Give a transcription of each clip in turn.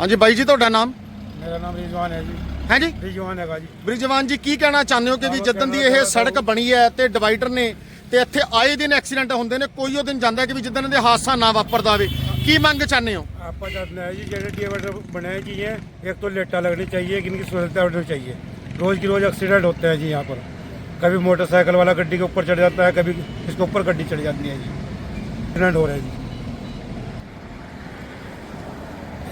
ਹਾਂਜੀ ਬਾਈ ਜੀ ਤੁਹਾਡਾ ਨਾਮ ਮੇਰਾ ਨਾਮ ਰਿਜਵਾਨ ਹੈ ਜੀ ਹੈ ਜੀ ਰਿਜਵਾਨ ਹੈਗਾ ਜੀ ਬ੍ਰਿਜਵਾਨ ਜੀ ਕੀ ਕਹਿਣਾ ਚਾਹੁੰਦੇ ਹੋ ਕਿ ਵੀ ਜਦੋਂ ਦੀ ਇਹ ਸੜਕ ਬਣੀ ਹੈ ਤੇ ਡਿਵਾਈਡਰ ਨੇ ਤੇ ਇੱਥੇ ਆਏ ਦਿਨ ਐਕਸੀਡੈਂਟ ਹੁੰਦੇ ਨੇ ਕੋਈ ਉਹ ਦਿਨ ਜਾਂਦਾ ਕਿ ਵੀ ਜਿੱਦਣ ਦੇ ਹਾਦਸਾ ਨਾ ਵਾਪਰਦਾ ਹੋਵੇ ਕੀ ਮੰਗ ਚਾਹੁੰਦੇ ਹੋ आपका चाहते हैं जी जैसे डिवाइडर बनाए जी ये एक तो लेटा लगनी चाहिए कि इनकी सुरक्षा होनी चाहिए रोज की रोज एक्सीडेंट होते हैं जी यहाँ पर कभी मोटरसाइकिल वाला गड्डी के ऊपर चढ़ जाता है कभी इसके ऊपर गड्डी चढ़ जाती है जी एक्सीडेंट हो रहे हैं जी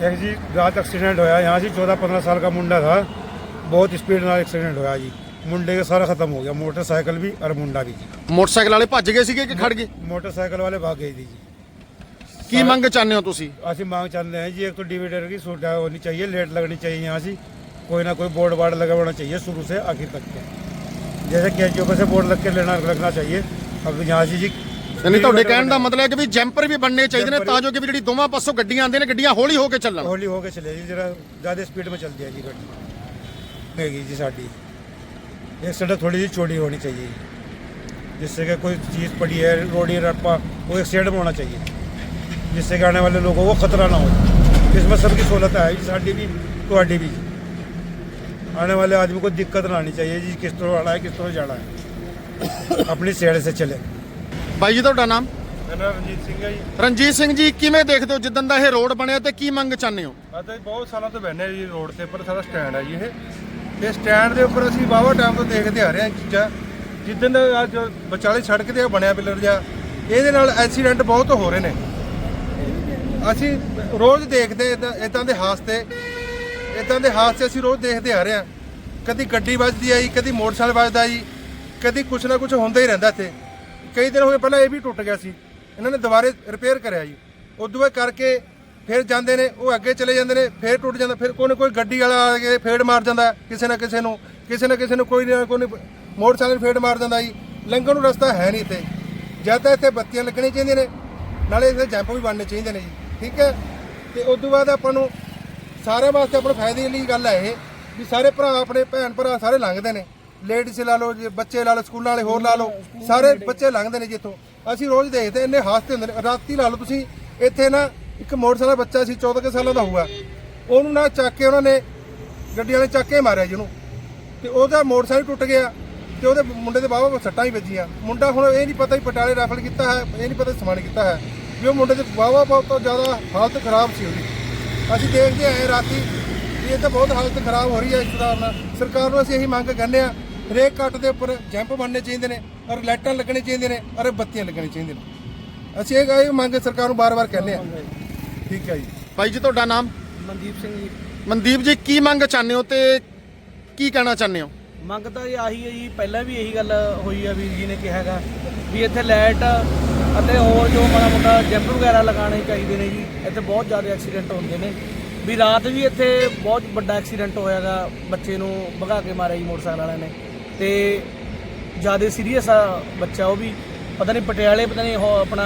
एक जी रात एक्सीडेंट होया यहाँ से चौदह पंद्रह साल का मुंडा था बहुत स्पीड ਨਾਲ एक्सीडेंट होया जी मुंडे का सारा खत्म हो गया मोटरसाइकिल भी और मुंडा भी जी ਮੋਟਰਸਾਈਕਲ ਵਾਲੇ ਭੱਜ ਗਏ ਸੀਗੇ ਕਿ ਖੜ ਗਏ मोटरसाइकिल वाले भाग गए थी जी ਕੀ ਮੰਗ ਚਾਹੁੰਦੇ ਹੋ ਤੁਸੀਂ ਅਸੀਂ मांग चाहते हैं जी एक तो डिवाइडर की सुविधा होनी चाहिए लेट लगनी चाहिए यहाँ से कोई ना कोई बोर्ड वार्ड लगा होना चाहिए शुरू से आखिर तक के जैसे कैचियों पर से बोर्ड लग के लेना लगना चाहिए अब यहाँ से जी ਯਾਨੀ ਤੁਹਾਡੇ ਕਹਿਣ ਦਾ ਮਤਲਬ ਹੈ ਕਿ ਵੀ ਜੈਂਪਰ ਵੀ ਬਣਨੇ ਚਾਹੀਦੇ ਨੇ ਤਾਂ ਜੋ ਕਿ ਵੀ ਜਿਹੜੀ ਦੋਵਾਂ ਪਾਸੋਂ ਗੱਡੀਆਂ ਆਉਂਦੀਆਂ ਨੇ ਗੱਡੀਆਂ ਹੌਲੀ ਹੋ ਕੇ ਚੱਲਣ हौली होके चले जी जरा ज़्यादा स्पीड में चलती है जी गाड़ी हैगी जी साड़ी एक सड़क थोड़ी सी छोटी होनी चाहिए जिससे कि कोई चीज़ पड़ी है रोडी रप्पा वो एक साइड में होना चाहिए जिससे कि आने वाले लोगों को खतरा ना हो इसमें सबकी सहूलत है जी साड़ी भी ਤੁਹਾਡੀ भी आने वाले आदमी को दिक्कत ना आनी चाहिए जी किस तरह आना है किस तरह जाना है अपनी साइड से चले ਬਾਈ ਜੀ ਤੁਹਾਡਾ ਨਾਮ? ਮੇਰਾ ਰਣਜੀਤ ਸਿੰਘ ਹੈ ਜੀ। ਰਣਜੀਤ ਸਿੰਘ ਜੀ ਕਿਵੇਂ ਦੇਖਦੇ ਹੋ ਜਿੱਦਣ ਦਾ ਇਹ ਰੋਡ ਬਣਿਆ ਤੇ ਕੀ ਮੰਗ ਚਾਹੁੰਦੇ ਹੋ? ਅਤੇ ਬਹੁਤ ਸਾਲਾਂ ਤੋਂ ਬੈਠੇ ਜੀ ਰੋਡ ਤੇ ਪਰ ਸਾਡਾ ਸਟੈਂਡ ਹੈ ਜੀ ਇਹ। ਤੇ ਸਟੈਂਡ ਦੇ ਉੱਪਰ ਅਸੀਂ ਵਾਹਵਾ ਟਾਈਮ ਤੋਂ ਦੇਖਦੇ ਆ ਰਹੇ ਹਾਂ ਇਹ ਚੀਜ਼ਾਂ। ਜਿੱਦਣ ਦਾ ਅੱਜ ਵਿਚਾਲੇ ਸੜਕ ਤੇ ਬਣਿਆ ਪਿਲਰ ਜਿਹਾ ਇਹਦੇ ਨਾਲ ਐਕਸੀਡੈਂਟ ਬਹੁਤ ਹੋ ਰਹੇ ਨੇ। ਅਸੀਂ ਰੋਜ਼ ਦੇਖਦੇ ਇਦਾਂ ਦੇ ਹਾਦਸੇ। ਇਦਾਂ ਦੇ ਹਾਦਸੇ ਅਸੀਂ ਰੋਜ਼ ਦੇਖਦੇ ਆ ਰਹੇ ਹਾਂ। ਕਦੀ ਗੱਡੀ ਵੱਜਦੀ ਆ ਜੀ ਕਦੀ ਮੋਟਰਸਾਈਕਲ ਵੱਜਦਾ ਜੀ ਕਦੀ ਕੁਛ ਨਾ ਕੁਛ ਹੁੰਦਾ ਹੀ ਰਹਿੰਦਾ ਇੱਥੇ। ਕਈ ਦਿਨ ਹੋਏ ਪਹਿਲਾਂ ਇਹ ਵੀ ਟੁੱਟ ਗਿਆ ਸੀ। ਇਹਨਾਂ ਨੇ ਦੁਬਾਰੇ ਰਿਪੇਅਰ ਕਰਿਆ ਜੀ। ਉਦੋਂ ਬਾਅਦ ਕਰਕੇ ਫਿਰ ਜਾਂਦੇ ਨੇ, ਉਹ ਅੱਗੇ ਚਲੇ ਜਾਂਦੇ ਨੇ, ਫਿਰ ਟੁੱਟ ਜਾਂਦਾ, ਫਿਰ ਕੋਈ ਨਾ ਕੋਈ ਗੱਡੀ ਵਾਲਾ ਆ ਕੇ ਫੇੜ ਮਾਰ ਜਾਂਦਾ, ਕਿਸੇ ਨਾ ਕਿਸੇ ਨੂੰ, ਕਿਸੇ ਨਾ ਕਿਸੇ ਨੂੰ ਕੋਈ ਨਾ ਕੋਈ ਮੋਟਰਸਾਈਕਲ ਫੇੜ ਮਾਰ ਜਾਂਦਾ ਜੀ। ਲੰਘਣ ਨੂੰ ਰਸਤਾ ਹੈ ਨਹੀਂ ਇੱਥੇ। ਜਾਂ ਤਾਂ ਇੱਥੇ ਬੱਤੀਆਂ ਲੱਗਣੀਆਂ ਚਾਹੀਦੀਆਂ ਨੇ, ਨਾਲੇ ਇੱਥੇ ਜੈਂਪ ਵੀ ਬਣਨੇ ਚਾਹੀਦੇ ਨੇ ਜੀ। ਠੀਕ ਹੈ? ਤੇ ਉਸ ਤੋਂ ਬਾਅਦ ਆਪਾਂ ਨੂੰ ਸਾਰਿਆਂ ਵਾਸਤੇ ਆਪਣੇ ਫਾਇਦੇ ਲਈ ਗੱਲ ਹੈ ਇਹ, ਵੀ ਸਾਰੇ ਭਰਾ, ਆਪਣੇ ਭੈਣ ਭਰਾ ਸਾਰੇ ਲੰਘਦੇ ਨੇ। ਲੇਡੀਜ਼ ਲਾ ਲਓ ਜੇ ਬੱਚੇ ਲਾ ਲਓ ਸਕੂਲਾਂ ਵਾਲੇ ਹੋਰ ਲਾ ਲਓ ਸਾਰੇ ਬੱਚੇ ਲੰਘਦੇ ਨੇ ਜਿੱਥੋਂ। ਅਸੀਂ ਰੋਜ਼ ਦੇਖਦੇ ਇੰਨੇ ਹਾਦਸੇ ਹੁੰਦੇ ਨੇ। ਰਾਤੀ ਲਾ ਲਓ ਤੁਸੀਂ ਇੱਥੇ ਨਾ ਇੱਕ ਮੋਟਰਸਾਈਕਲ ਬੱਚਾ ਸੀ 14 ਕੁ ਸਾਲਾਂ ਦਾ ਹੋਊਗਾ। ਉਹਨੂੰ ਨਾ ਚੱਕ ਕੇ ਉਹਨਾਂ ਨੇ ਗੱਡੀ ਵਾਲੇ ਚੱਕ ਕੇ ਮਾਰਿਆ ਜਿਹਨੂੰ ਤੇ ਉਹਦਾ ਮੋਟਰਸਾਈਕਲ ਟੁੱਟ ਗਿਆ ਤੇ ਉਹਦੇ ਮੁੰਡੇ ਦੇ ਬਾਵਾ ਸੱਟਾਂ ਹੀ ਵੱਜੀਆਂ। ਮੁੰਡਾ ਹੁਣ ਇਹ ਨਹੀਂ ਪਤਾ ਵੀ ਪਟਿਆਲੇ ਰੈਫਰ ਕੀਤਾ ਹੈ ਇਹ ਨਹੀਂ ਪਤਾ ਸਮਾਨ ਕੀਤਾ ਹੈ। ਵੀ ਉਹ ਮੁੰਡੇ ਦੇ ਬਾਵਾ ਬਹੁਤ ਤੋਂ ਜ਼ਿਆਦਾ ਹਾਲਤ ਖਰਾਬ ਸੀ ਉਹਦੀ। ਅਸੀਂ ਦੇਖਦੇ ਆਏ ਰਾਤੀ ਇਹ ਤਾਂ ਬਹੁਤ ਹਾਲਤ ਖਰਾਬ ਹੋ ਰਹੀ ਹੈ ਇਸ ਤਰ੍ਹਾਂ ਨਾਲ। ਸਰਕਾਰ ਨੂੰ ਅਸੀਂ ਇਹੀ ਮੰਗ ਕਰਨੇ ਆ ਹਰੇਕ ਕੱਟ ਦੇ ਉੱਪਰ ਜੰਪ ਬਣਨੇ ਚਾਹੀਦੇ ਨੇ ਔਰ ਲਾਈਟਾਂ ਲੱਗਣੇ ਚਾਹੀਦੇ ਨੇ ਔਰ ਬੱਤੀਆਂ ਲੱਗਣੇ ਚਾਹੀਦੇ ਨੇ। ਅਸੀਂ ਇਹ ਇਹ ਮੰਗ ਸਰਕਾਰ ਨੂੰ ਬਾਰ-ਬਾਰ ਕਹਿੰਦੇ ਆ ਠੀਕ ਹੈ ਜੀ। ਬਾਈ ਜੀ ਤੁਹਾਡਾ ਨਾਮ? ਮਨਦੀਪ ਸਿੰਘ ਜੀ। ਮਨਦੀਪ ਜੀ ਕੀ ਮੰਗ ਚਾਹੁੰਦੇ ਹੋ ਤੇ ਕੀ ਕਹਿਣਾ ਚਾਹੁੰਦੇ ਹੋ? ਮੰਗ ਤਾਂ ਜੀ ਆਹੀ ਹੈ ਜੀ ਪਹਿਲਾਂ ਵੀ ਇਹੀ ਗੱਲ ਹੋਈ ਆ ਵੀਰ ਜੀ ਨੇ ਕਿਹਾ ਹੈਗਾ ਵੀ ਇੱਥੇ ਲਾਈਟ ਅਤੇ ਹੋਰ ਜੋ ਮਾੜਾ ਮੋਟਾ ਜੰਪ ਵਗੈਰਾ ਲਗਾਉਣੇ ਚਾਹੀਦੇ ਨੇ ਜੀ ਇੱਥੇ ਬਹੁਤ ਜ਼ਿਆਦਾ ਐਕਸੀਡੈਂਟ ਹੁੰਦੇ ਨੇ। ਵੀ ਰਾਤ ਵੀ ਇੱਥੇ ਬਹੁਤ ਵੱਡਾ ਐਕਸੀਡੈਂਟ ਹੋਇਆਗਾ ਬੱਚੇ ਨੂੰ ਭਗਾ ਕੇ ਮਾਰਿਆ ਜੀ ਮੋਟਰਸਾਈਕਲ ਵਾਲਿਆਂ ਨੇ। ਤੇ ਜ਼ਿਆਦਾ ਸੀਰੀਅਸ ਆ ਬੱਚਾ ਉਹ ਵੀ। ਪਤਾ ਨਹੀਂ ਪਟਿਆਲੇ ਪਤਾ ਨਹੀਂ ਉਹ ਆਪਣਾ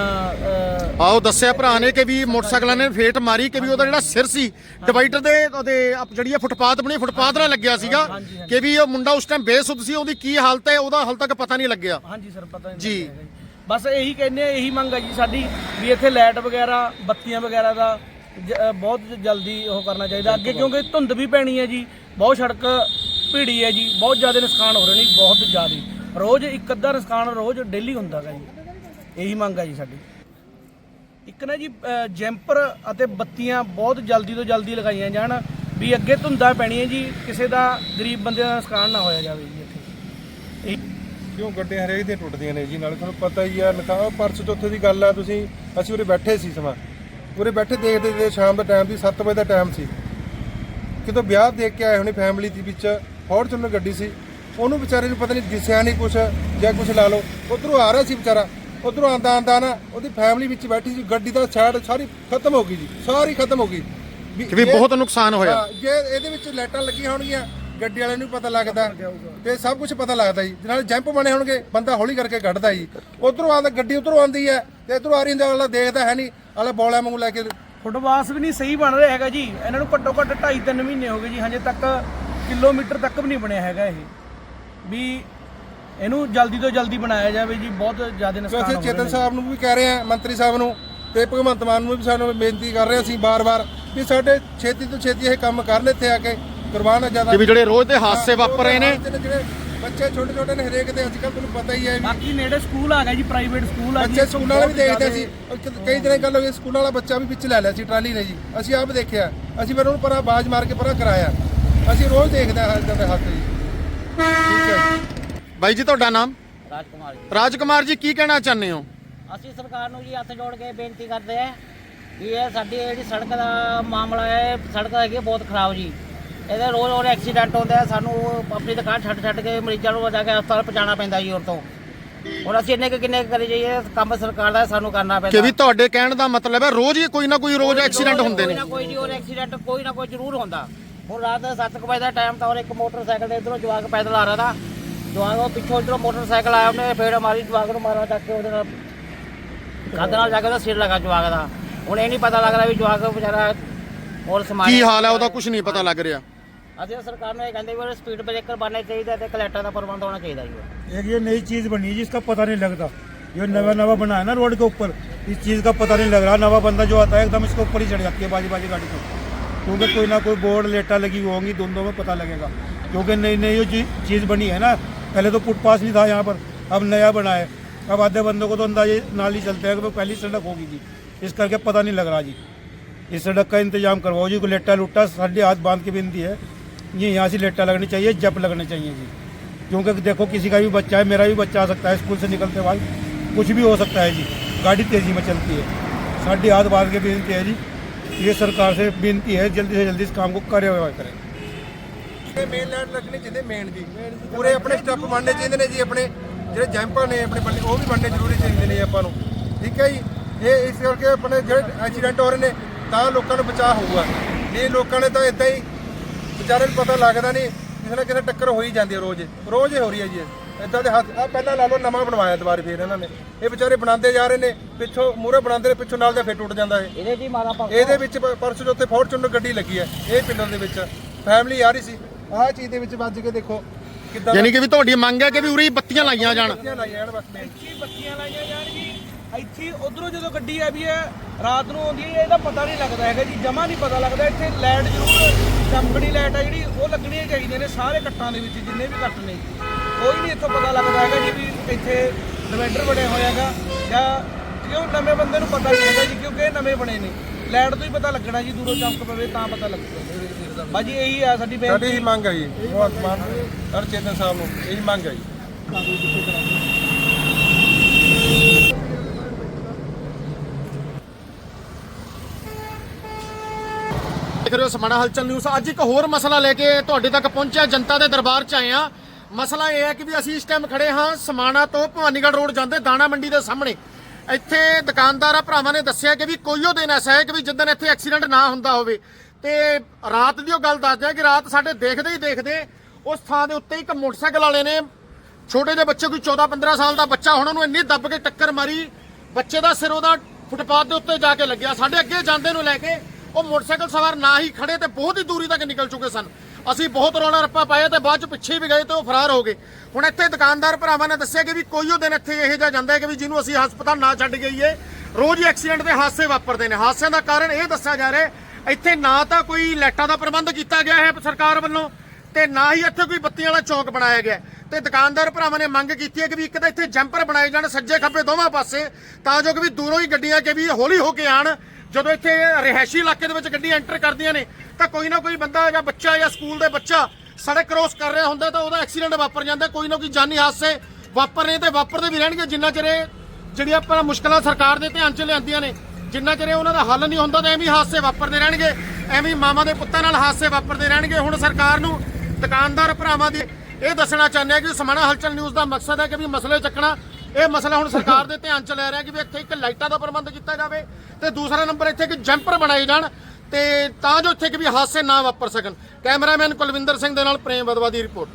ਆਓ ਦੱਸਿਆ ਭਰਾ ਨੇ ਕਿ ਵੀ ਮੋਟਰਸਾਈਕਲਾਂ ਨੇ ਫੇਟ ਮਾਰੀ ਕਿ ਵੀ ਉਹਦਾ ਜਿਹੜਾ ਸਿਰ ਸੀ ਡਿਵਾਈਡਰ ਦੇ ਉਹਦੇ ਜਿਹੜੀ ਇਹ ਫੁੱਟਪਾਥ ਬਣੀ ਫੁੱਟਪਾਥ ਨਾਲ ਲੱਗਿਆ ਸੀਗਾ। ਕਿ ਵੀ ਉਹ ਮੁੰਡਾ ਉਸ ਟਾਈਮ ਬੇਸੁੱਧ ਸੀ ਉਹਦੀ ਕੀ ਹਾਲਤ ਹੈ ਉਹਦਾ ਹਾਲ ਤੱਕ ਪਤਾ ਨਹੀਂ ਲੱਗਿਆ। ਹਾਂਜੀ ਸਰ ਪਤਾ ਨਹੀਂ ਜੀ। ਬਸ ਇਹੀ ਕਹਿੰਦੇ ਆ ਇਹੀ ਮੰਗ ਹੈ ਜੀ ਸਾਡੀ ਵੀ ਇੱਥੇ ਲਾਈਟ ਵਗੈਰਾ ਬੱਤੀਆਂ ਵਗੈਰਾ ਦਾ ਬਹੁਤ ਜਲਦੀ ਉਹ ਕਰਨਾ ਚਾਹੀਦਾ। ਅੱਗੇ ਕਿਉਂਕਿ ਧੁੰਦ ਵੀ ਪੈਣੀ ਹੈ ਜੀ ਬਹੁਤ ਸੜਕ ਭੀੜੀ ਹੈ ਜੀ, ਬਹੁਤ ਜ਼ਿਆਦਾ ਨੁਕਸਾਨ ਹੋ ਰਹੇ ਨੇ ਬਹੁਤ ਜ਼ਿਆਦਾ। ਰੋਜ਼ ਇੱਕ ਅੱਧਾ ਨੁਕਸਾਨ ਰੋਜ਼ ਡੇਲੀ ਹੁੰਦਾ ਗਾ ਜੀ। ਇਹੀ ਮੰਗ ਹੈ ਜੀ ਸਾਡੀ। ਇੱਕ ਨਾ ਜੀ ਜੈਂਪਰ ਅਤੇ ਬੱਤੀਆਂ ਬਹੁਤ ਜਲਦੀ ਤੋਂ ਜਲਦੀ ਲਗਾਈਆਂ ਜਾਣ, ਵੀ ਅੱਗੇ ਧੁੰਦਾਂ ਪੈਣੀਆਂ ਜੀ, ਕਿਸੇ ਦਾ ਗਰੀਬ ਬੰਦੇ ਦਾ ਨੁਕਸਾਨ ਨਾ ਹੋਇਆ ਜਾਵੇ ਜੀ ਇੱਥੇ। ਕਿਉਂ ਗੱਡੀਆਂ ਹਰੇਕ ਦੀਆਂ ਟੁੱਟਦੀਆਂ ਨੇ ਜੀ, ਨਾਲੇ ਤੁਹਾਨੂੰ ਪਤਾ ਹੀ ਆ ਲਖਾ ਪਰਸੋਂ ਚੌਥੇ ਦੀ ਗੱਲ ਆ, ਤੁਸੀਂ, ਅਸੀਂ ਉਰੇ ਬੈਠੇ ਸੀ ਸਮਾਂ। ਉਰੇ ਬੈਠੇ ਦੇਖਦੇ ਦੇਖਦੇ ਸ਼ਾਮ ਦਾ ਟਾਈਮ ਸੀ 7 ਵਜੇ ਦਾ ਟਾਈਮ ਸੀ। ਕਿਤੋਂ ਵਿਆਹ ਦੇਖ ਕੇ ਆਏ ਹੋਣੇ ਫੈਮਿਲੀ ਦੇ ਵਿੱਚ ਫੋਰਚੂਨਰ ਗੱਡੀ ਸੀ ਉਹਨੂੰ ਵਿਚਾਰੇ ਨੂੰ ਪਤਾ ਨਹੀਂ ਦਿਸਿਆ ਨਹੀਂ ਕੁਛ ਜਾਂ ਕੁਛ ਲਾ ਲਓ। ਉਧਰੋਂ ਆ ਰਿਹਾ ਸੀ ਵਿਚਾਰਾ ਉਧਰੋਂ ਆਂਦਾ ਆਂਦਾ ਨਾ ਉਹਦੀ ਫੈਮਿਲੀ ਵਿੱਚ ਬੈਠੀ ਸੀ ਗੱਡੀ ਦਾ ਸਾਈਡ ਸਾਰੀ ਖਤਮ ਹੋ ਗਈ ਜੀ ਸਾਰੀ ਖਤਮ ਹੋ ਗਈ। ਕਿ ਵੀ ਬਹੁਤ ਨੁਕਸਾਨ ਹੋਇਆ। ਜੇ ਇਹਦੇ ਵਿੱਚ ਲਾਈਟਾਂ ਲੱਗੀਆਂ ਹੋਣਗੀਆਂ ਗੱਡੀ ਵਾਲੇ ਨੂੰ ਪਤਾ ਲੱਗਦਾ ਤੇ ਸਭ ਕੁਝ ਪਤਾ ਲੱਗਦਾ ਜੀ। ਨਾਲ ਜੰਪ ਬਣੇ ਹੋਣਗੇ ਬੰਦਾ ਹੌਲੀ ਕਰਕੇ ਕੱਢਦਾ ਜੀ। ਉਧਰੋਂ ਆਂਦਾ ਗੱਡੀ ਉਧਰੋਂ ਆਂਦੀ ਹੈ ਤੇ ਇਧਰੋਂ ਆ ਰਹੀ ਹੁੰਦਾ ਅਗਲਾ ਦੇਖਦਾ ਹੈ ਨਹੀਂ ਅਗਲਾ ਬੋਲਿਆਂ ਵਾਂਗੂ ਲੈ ਕੇ ਫੁੱਟਵਾਸ ਵੀ ਨਹੀਂ ਸਹੀ ਬਣ ਰਿਹਾ ਹੈਗਾ ਜੀ। ਇਹਨਾਂ ਨੂੰ ਘੱਟੋ ਘੱਟ 2.5 3 ਮਹੀਨੇ ਹੋ ਗਏ ਜੀ ਹਜੇ ਤੱਕ ਕਿਲੋਮੀਟਰ ਤੱਕ ਵੀ ਨਹੀਂ ਬਣਿਆ ਹੈਗਾ ਇਹ। ਵੀ ਇਹਨੂੰ ਜਲਦੀ ਤੋਂ ਜਲਦੀ ਬਣਾਇਆ ਜਾਵੇ ਜੀ ਬਹੁਤ ਜ਼ਿਆਦਾ ਨੁਕਸਾਨ ਵੈਸੇ ਹੋ ਰਹੇ ਚੇਤਨ ਨੇ ਸਾਹਿਬ ਨੂੰ ਵੀ ਕਹਿ ਰਹੇ ਆ ਮੰਤਰੀ ਸਾਹਿਬ ਨੂੰ ਤੇ ਭਗਵੰਤ ਮਾਨ ਨੂੰ ਵੀ ਸਾਨੂੰ ਬੇਨਤੀ ਕਰ ਰਹੇ ਅਸੀਂ ਬਾਰ-ਬਾਰ ਵੀ ਸਾਡੇ ਛੇਤੀ ਤੋਂ ਛੇਤੀ ਇਹ ਕੰਮ ਕਰਨ ਇੱਥੇ ਆ ਕੇ ਕਰਵਾਉਣ ਜ਼ਿਆਦਾ। ਵੀ ਜਿਹੜੇ ਰੋਜ਼ ਦੇ ਹਾਦਸੇ ਵਾਪਰ ਰਹੇ ਨੇ। ਬੱਚੇ ਛੋਟੇ ਛੋਟੇ ਨੇ ਹਰੇਕ ਦੇ ਅੱਜ ਕੱਲ੍ਹ ਤੁਹਾਨੂੰ ਪਤਾ ਹੀ ਹੈ ਵੀ ਬਾਕੀ ਨੇੜੇ ਸਕੂਲ ਆ ਗਿਆ ਜੀ ਪ੍ਰਾਈਵੇਟ ਸਕੂਲ ਆ ਜੀ ਬੱਚੇ ਸਕੂਲ ਵਾਲੇ ਵੀ ਦੇਖਦੇ ਸੀ ਕਈ ਦਿਨਾਂ ਗੱਲ ਹੋਈ ਸਕੂਲ ਵਾਲਾ ਬੱਚਾ ਵੀ ਵਿੱਚ ਲੈ ਲਿਆ ਸੀ ਟਰਾਲੀ ਨੇ ਜੀ। ਅਸੀਂ ਆਪ ਦੇਖਿਆ। ਅਸੀਂ ਫਿਰ ਉਹਨੂੰ ਪਰਾਂ ਬਾਜ ਮਾਰ ਕੇ ਪਰਾਂ ਕਰਾਇਆ। ਅਸੀਂ ਰੋਜ਼ ਦੇਖਦੇ ਹਾਂ ਇਦਾਂ ਦੇ ਹੱਥ ਜੀ। ਠੀਕ ਹੈ ਜੀ। ਬਾਈ ਜੀ ਤੁਹਾਡਾ ਨਾਮ? ਰਾਜਕੁਮਾਰ ਜੀ। ਰਾਜਕੁਮਾਰ ਜੀ ਕੀ ਕਹਿਣਾ ਚਾਹੁੰਦੇ ਹੋ? ਅਸੀਂ ਸਰਕਾਰ ਨੂੰ ਜੀ ਹੱਥ ਜੋੜ ਕੇ ਬੇਨਤੀ ਕਰਦੇ ਆ ਵੀ ਇਹ ਸਾਡੀ ਜਿਹੜੀ ਸੜਕ ਦਾ ਮਾਮਲਾ ਹੈ ਸੜਕ ਹੈਗੀ ਹੈ ਬਹੁਤ ਖਰਾਬ ਜੀ। ਇਹਦੇ ਰੋਜ਼ ਰੋਜ਼ ਐਕਸੀਡੈਂਟ ਹੁੰਦੇ ਆ ਸਾਨੂੰ ਆਪਣੀ ਦੁਕਾਨ ਛੱਡ ਛੱਡ ਕੇ ਮਰੀਜ਼ਾਂ ਨੂੰ ਜਾ ਕੇ ਹਸਪਤਾਲ ਪਹੁੰਚਾਉਣਾ ਪੈਂਦਾ ਜੀ ਉਰ। ਤੋਂ ਹੁਣ ਅਸੀਂ ਇੰਨੇ ਕੁ ਕਿੰਨੇ ਕੁ ਕਰੀ ਜਾਈਏ ਕੰਮ ਸਰਕਾਰ ਦਾ ਸਾਨੂੰ ਕਰਨਾ ਕਿ ਪੈਂਦਾ ਵੀ ਤੁਹਾਡੇ ਕਹਿਣ ਦਾ ਮਤਲਬ ਹੈ ਰੋਜ਼ ਹੀ ਕੋਈ ਨਾ ਕੋਈ ਰੋਜ਼ ਐਕਸੀਡੈਂਟ ਹੁੰਦੇ ਕੋਈ ਨੇ ਨਾ ਕੋਈ ਨਹੀਂ ਹੋਰ ਐਕਸੀਡੈਂਟ ਕੋਈ ਨਾ ਕੋਈ ਜ਼ਰੂਰ ਹੁੰਦਾ। ਹੁਣ ਰਾਤ ਦੇ 7 ਵਜੇ ਦਾ ਟਾਈਮ ਤਾਂ ਔਰ ਇੱਕ ਮੋਟਰਸਾਈਕਲ ਦੇ ਇਧਰੋਂ ਜਵਾਕ ਪੈਦਲ ਆ ਰਿਹਾ ਤਾ ਜਵਾਕ ਉਹ ਪਿੱਛੋਂ ਇਧਰੋਂ ਮੋਟਰਸਾਈਕਲ ਆਇਆ ਉਹਨੇ ਫੇੜ ਮਾਰੀ ਜਵਾਕ ਨੂੰ ਮਾਰਾ ਚੱਕ ਕੇ ਉਹਦੇ ਨਾਲ ਕੰਧ ਨਾਲ ਜਾ ਕੇ ਉਹਦਾ ਸਿਰ ਲਗਾ ਜਵਾਕ ਦਾ ਹੁਣ ਇਹ ਨਹੀਂ ਪਤਾ ਲੱਗ ਰਿਹਾ ਵੀ ਜਵਾਕ ਵਿਚਾਰਾ ਹੋਰ ਸਮਾਨ ਕੀ ਹਾਲ ਹੈ ਉਹਦਾ ਕੁਝ ਨਹੀਂ ਪਤਾ ਲੱਗ ਰਿਹਾ ਅਸੀਂ ਸਰਕਾਰ ਨੂੰ ਇਹ ਕਹਿੰਦੇ ਵੀ ਸਪੀਡ ਬ੍ਰੇਕਰ ਬਣਨੇ ਚਾਹੀਦੇ ਤੇ ਕਲੈਕਟਰ ਦਾ ਪ੍ਰਬੰਧ ਹੋਣਾ ਚਾਹੀਦਾ ਜੀ एक ये नई चीज बनी है जिसका पता नहीं लगता ये नवा नवा बना है ना रोड के ऊपर इस चीज का पता नहीं लग रहा नवा बंदा जो आता है एकदम इसके ऊपर ही चढ़ जाती है बाजी बाजी गाड़ी को क्योंकि कोई ना कोई बोर्ड लेटा लगी होंगी, दोनों में पता लगेगा। क्योंकि नई नई जो चीज़ बनी है ना, पहले तो फुटपाथ नहीं था यहाँ पर, अब नया बना है। अब आधे बंदों को तो अंदाजे नाली चलते हैं कि पहली सड़क होगी जी। इस करके पता नहीं लग रहा जी। इस सड़क का इंतज़ाम करवाओ जी को लेटा लुट्टा साढ़े हाथ बाँध के बिनती है, ये यहाँ से लेटा लगनी चाहिए, जप लगने चाहिए जी। क्योंकि देखो, किसी का भी बच्चा है, मेरा भी बच्चा आ सकता है, स्कूल से निकलते बाद कुछ भी हो सकता है जी। गाड़ी तेज़ी में चलती है। साढ़े हाथ बाँध के बिनती है जी। ये सरकार से बिनती है जल्दी से जल्दी इस काम को करे हुए करें ਇਹ ਮੇਨ ਲਾਈਨ ਲੱਗਣੀ ਚਾਹੀਦੀ ਮੇਨ ਜੀ ਪੂਰੇ ਆਪਣੇ ਸਟੈਪ ਬਣਨੇ ਚਾਹੀਦੇ ਨੇ ਜੀ ਆਪਣੇ ਜਿਹੜੇ ਜੈਂਪਰ ਨੇ ਆਪਣੇ ਬੰਨੇ ਉਹ ਵੀ ਬਣਨੇ ਜ਼ਰੂਰੀ ਚਾਹੀਦੇ ਨੇ ਆਪਾਂ ਨੂੰ ਠੀਕ ਹੈ ਜੀ ਇਹ ਇਸ ਕਰਕੇ ਆਪਣੇ ਜਿਹੜੇ ਐਕਸੀਡੈਂਟ ਹੋ ਰਹੇ ਨੇ ਤਾਂ ਲੋਕਾਂ ਨੂੰ ਬਚਾਅ ਹੋਊਗਾ ਇਹ ਲੋਕਾਂ ਨੇ ਤਾਂ ਇਦਾਂ ਹੀ ਵਿਚਾਰੇ ਨੂੰ ਪਤਾ ਲੱਗਦਾ ਨਹੀਂ ਕਿਸੇ ਨਾ ਕਿਸੇ ਟੱਕਰ ਹੋ ਹੀ ਜਾਂਦੀ ਹੈ ਰੋਜ਼ ਰੋਜ਼ ਹੀ ਹੋ ਰਹੀ ਹੈ ਜੀ ਇਦਾਂ ਦੇ ਹੱਥ ਆ ਪਹਿਲਾਂ ਲਾ ਲਓ ਨਵਾਂ ਬਣਵਾਇਆ ਦੁਬਾਰੇ ਫੇਰ ਇਹਨਾਂ ਨੇ। ਇਹ ਵਿਚਾਰੇ ਬਣਾਉਂਦੇ ਜਾ ਰਹੇ ਨੇ ਪਿੱਛੋਂ ਮੂਹਰੇ ਬਣਾਉਂਦੇ ਨੇ ਪਿੱਛੋਂ ਨਾਲ ਦੇ ਫੇਰ ਟੁੱਟ ਜਾਂਦਾ ਇਹ। ਇਹਦੇ ਜੀ ਮਾਰਾ ਪਾ ਇਹਦੇ ਵਿੱਚ ਪ- ਪਰਸੋਂ ਜੋ ਉੱਥੇ ਫੋਰਚੂਨਰ ਗੱਡੀ ਲੱਗੀ ਹੈ ਇਹ ਪਿੰਡਰ ਦੇ ਵਿੱਚ। ਫੈਮਿਲੀ ਆ ਰਹੀ ਸੀ। ਆਹ ਚੀਜ਼ ਦੇ ਵਿੱਚ ਵੱਜ ਕੇ ਦੇਖੋ ਕਿੱਦਾਂ ਯਾਨੀ ਕਿ ਵੀ ਤੁਹਾਡੀ ਮੰਗ ਹੈ ਕਿ ਵੀ ਉਰੇ ਬੱਤੀਆਂ ਲਾਈਆਂ ਜਾਣ। ਬੱਤੀਆਂ ਲਾਈਆਂ ਹਨ ਬਸ ਮੇਨ ਇੱਥੇ ਬੱਤੀਆਂ ਲਾਈਆਂ ਜਾਣ ਜੀ ਇੱਥੇ ਉਧਰੋਂ ਜਦੋਂ ਗੱਡੀ ਆ ਵੀ ਹੈ ਰਾਤ ਨੂੰ ਆਉਂਦੀ ਹੈ ਇਹਦਾ ਪਤਾ ਨਹੀਂ ਲੱਗਦਾ ਹੈਗਾ ਜੀ ਜਮਾ ਨਹੀਂ ਪਤਾ ਲੱਗਦਾ। ਇੱਥੇ ਲਾਈਟ ਜ਼ਰੂਰ ਚਮਕਣੀ ਲਾਈਟ ਆ ਜਿਹੜੀ ਉਹ ਲੱਗਣੀਆਂ ਚਾਹੀਦੀਆਂ ਨੇ ਸਾਰੇ ਕੱਟਾਂ ਦੇ ਵਿੱਚ ਜਿੰਨੇ ਵੀ ਕੱਟ ਨੇ। ਕੋਈ ਨਹੀਂ ਇੱਥੋਂ ਪਤਾ ਲੱਗਦਾ ਹੈਗਾ ਜੀ ਵੀ ਇੱਥੇ ਡਿਵਾਈਡਰ ਬਣਿਆ ਹੋਇਆ ਹੈਗਾ। ਜਾਂ ਕਿਉਂ ਨਵੇਂ ਬੰਦੇ ਨੂੰ ਪਤਾ ਨਹੀਂ ਹੈਗਾ ਜੀ ਕਿਉਂਕਿ ਇਹ ਨਵੇਂ ਬਣੇ ਨੇ ਲਾਈਟ ਤੋਂ ਹੀ ਪਤਾ ਲੱਗਣਾ ਜੀ ਦੂਰੋਂ ਚਮਕ ਪਵੇ ਤਾਂ ਪਤਾ ਲੱਗੂਗਾ ਬਾਜੀ ਇਹੀ ਆ ਸਾਡੀ ਬੇਨਤੀ ਸਾਡੀ ਹੀ ਮੰਗ ਹੈ ਜੀ। ਭਗਵੰਤ ਮਾਨ ਹਰਚੇਤਨ ਸਾਹਿਬ ਨੂੰ ਇਹੀ ਮੰਗ ਹੈ ਜੀ। ਦੇਖ ਰਹੇ ਹੋ ਸਮਾਣਾ ਹਲਚਲ ਨਿਊਜ਼ ਅੱਜ ਇੱਕ ਹੋਰ ਮਸਲਾ ਲੈ ਕੇ ਤੁਹਾਡੇ ਤੱਕ ਪਹੁੰਚਿਆ। ਜਨਤਾ ਦੇ ਦਰਬਾਰ 'ਚ ਆਏ ਆ ਮਸਲਾ ਇਹ ਹੈ ਕਿ ਵੀ ਅਸੀਂ ਇਸ ਟਾਈਮ ਖੜੇ ਹਾਂ ਸਮਾਣਾ ਤੋਂ ਭਵਾਨੀਗੜ੍ਹ ਰੋਡ ਜਾਂਦੇ ਦਾਣਾ ਮੰਡੀ ਦੇ ਸਾਹਮਣੇ। ਇੱਥੇ ਦੁਕਾਨਦਾਰਾਂ ਭਰਾਵਾਂ ਨੇ ਦੱਸਿਆ ਕਿ ਵੀ ਕੋਈਓ ਦਿਨ ਐਸਾ ਹੈ ਕਿ ਵੀ ਜਿੱਦਣ ਇੱਥੇ ਐਕਸੀਡੈਂਟ ਨਾ ਹੁੰਦਾ ਹੋਵੇ। ਤੇ ਰਾਤ ਦੀ ਉਹ ਗੱਲ ਦੱਸਦੇ ਕਿ ਰਾਤ ਸਾਡੇ ਦੇਖਦੇ ਹੀ ਦੇਖਦੇ ਉਸ ਥਾਂ ਦੇ ਉੱਤੇ ਇੱਕ ਮੋਟਰਸਾਈਕਲ ਵਾਲੇ ਨੇ ਛੋਟੇ ਜਿਹੇ ਬੱਚੇ, ਕੋਈ 14 15 ਸਾਲ ਦਾ ਬੱਚਾ ਉਹਨਾਂ ਨੂੰ ਇੰਨੀ ਦੱਬ ਕੇ ਟੱਕਰ ਮਾਰੀ, ਬੱਚੇ ਦਾ ਸਿਰ ਉਹਦਾ ਫੁੱਟਪਾਥ ਦੇ ਉੱਤੇ ਜਾ ਕੇ ਲੱਗਿਆ। ਸਾਡੇ ਅੱਗੇ ਜਾਂਦੇ ਨੂੰ ਲੈ ਕੇ ਉਹ ਮੋਟਰਸਾਈਕਲ ਸਵਾਰ ਨਾ ਹੀ ਖੜੇ ਤੇ ਬਹੁਤ ਹੀ ਦੂਰੀ ਤੱਕ ਨਿਕਲ ਚੁੱਕੇ ਸਨ। ਅਸੀਂ ਬਹੁਤ ਰੌਲਾ ਰੱਪਾ ਪਾਇਆ ਤੇ ਬਾਅਦ ਚ ਪਿੱਛੇ ਵੀ ਗਏ ਤੇ ਉਹ ਫਰਾਰ ਹੋ ਗਏ। ਹੁਣ ਇੱਥੇ ਦੁਕਾਨਦਾਰ ਭਰਾਵਾਂ ਨੇ ਦੱਸਿਆ ਕਿ ਵੀ ਕੋਈ ਉਹ ਦਿਨ ਇੱਥੇ ਇਹੋ ਜਿਹਾ ਜਾਂਦਾ ਹੈ ਕਿ ਵੀ ਜਿਹਨੂੰ ਅਸੀਂ ਹਸਪਤਾਲ ਨਾ ਛੱਡ ਗਈਏ। ਰੋਜ਼ ਹੀ ਐਕਸੀਡੈਂਟ ਦੇ ਹਾਦਸੇ ਵਾਪਰਦੇ ਨੇ। ਹਾਦਸਿਆਂ ਦਾ ਕਾਰਨ ਇਹ ਦੱਸਿਆ ਜਾ ਰਿਹਾ ਇੱਥੇ ਨਾ ਤਾਂ ਕੋਈ ਲਾਈਟਾਂ ਦਾ ਪ੍ਰਬੰਧ ਕੀਤਾ ਗਿਆ ਹੈ ਸਰਕਾਰ ਵੱਲੋਂ ਤੇ ਨਾ ਹੀ ਇੱਥੇ ਕੋਈ ਬੱਤੀਆਂ ਵਾਲਾ ਚੌਕ ਬਣਾਇਆ ਗਿਆ ਹੈ। ਤੇ ਦੁਕਾਨਦਾਰ ਭਰਾਵਾਂ ਨੇ ਮੰਗ ਕੀਤੀ ਹੈ ਕਿ ਵੀ ਇੱਕ ਤਾਂ ਇੱਥੇ ਜੰਪਰ ਬਣਾਏ ਜਾਣ, ਸੱਜੇ ਖੱਬੇ ਦੋਵਾਂ ਪਾਸੇ, ਤਾਂ ਜੋ ਕਿ ਵੀ ਦੂਰੋਂ ਹੀ ਗੱਡੀਆਂ ਕਿ ਵੀ ਹੌਲੀ ਹੋ ਕੇ ਆਣ ਜਦੋਂ ਇੱਥੇ ਰਿਹਾਇਸ਼ੀ ਇਲਾਕੇ ਦੇ ਵਿੱਚ ਗੱਡੀ ਐਂਟਰ ਕਰਦੀਆਂ ਨੇ, ਤਾਂ ਕੋਈ ਨਾ ਕੋਈ ਬੰਦਾ ਜਾਂ ਬੱਚਾ ਜਾਂ ਸਕੂਲ ਦੇ ਬੱਚਾ ਸੜਕ ਕ੍ਰੋਸ ਕਰ ਰਿਹਾ ਹੁੰਦਾ ਤਾਂ ਉਹਦਾ ਐਕਸੀਡੈਂਟ ਵਾਪਰ ਜਾਂਦਾ ਕੋਈ ਨਾ ਕੋਈ ਜਾਨੀ ਹਾਦਸੇ ਵਾਪਰ ਰਹੇ ਤੇ ਵਾਪਰਦੇ ਵੀ ਰਹਿਣਗੇ। ਜਿੰਨਾ ਚਿਰ ਇਹ ਜਿਹੜੀ ਆਪਾਂ ਮੁਸ਼ਕਲਾਂ ਸਰਕਾਰ ਦੇ ਧਿਆਨ 'ਚ ਲਿਆਂਦੀਆਂ ਨੇ, ਜਿੰਨਾ ਚਿਰ ਉਹਨਾਂ ਦਾ ਹੱਲ ਨਹੀਂ ਹੁੰਦਾ, ਤਾਂ ਐਵੇਂ ਹਾਦਸੇ ਵਾਪਰਦੇ ਰਹਿਣਗੇ। ਐਵੇਂ ਹੀ ਮਾਵਾਂ ਦੇ ਪੁੱਤਾਂ ਨਾਲ ਹਾਦਸੇ ਵਾਪਰਦੇ ਰਹਿਣਗੇ। ਹੁਣ ਸਰਕਾਰ ਨੂੰ ਦੁਕਾਨਦਾਰ ਭਰਾਵਾਂ ਦੀ ਇਹ ਦੱਸਣਾ ਚਾਹੁੰਦੇ ਆ ਕਿ ਸਮਾਣਾ ਹਲਚਲ ਨਿਊਜ਼ ਦਾ ਮਕਸਦ ਹੈ ਕਿ ਵੀ ਮਸਲੇ ਚੱਕਣਾ ਇਹ ਮਸਲਾ ਹੁਣ ਸਰਕਾਰ ਦੇ ਧਿਆਨ 'ਚ ਲੈ ਰਿਹਾ ਕਿ ਵੀ ਇੱਥੇ ਇੱਕ ਲਾਈਟਾਂ ਦਾ ਪ੍ਰਬੰਧ ਕੀਤਾ ਜਾਵੇ ਤੇ ਦੂਸਰਾ ਨੰਬਰ ਇੱਥੇ ਕਿ ਜੰਪਰ ਬਣਾਏ ਜਾਣ ਤੇ ਤਾਂ ਜੋ ਇੱਥੇ ਕਿ ਵੀ ਹਾਦਸੇ ਨਾ ਵਾਪਰ ਸਕਣ। ਕੈਮਰਾਮੈਨ ਕੁਲਵਿੰਦਰ ਸਿੰਘ ਦੇ ਨਾਲ ਪ੍ਰੇਮ ਬਦਵਾ ਦੀ ਰਿਪੋਰਟ।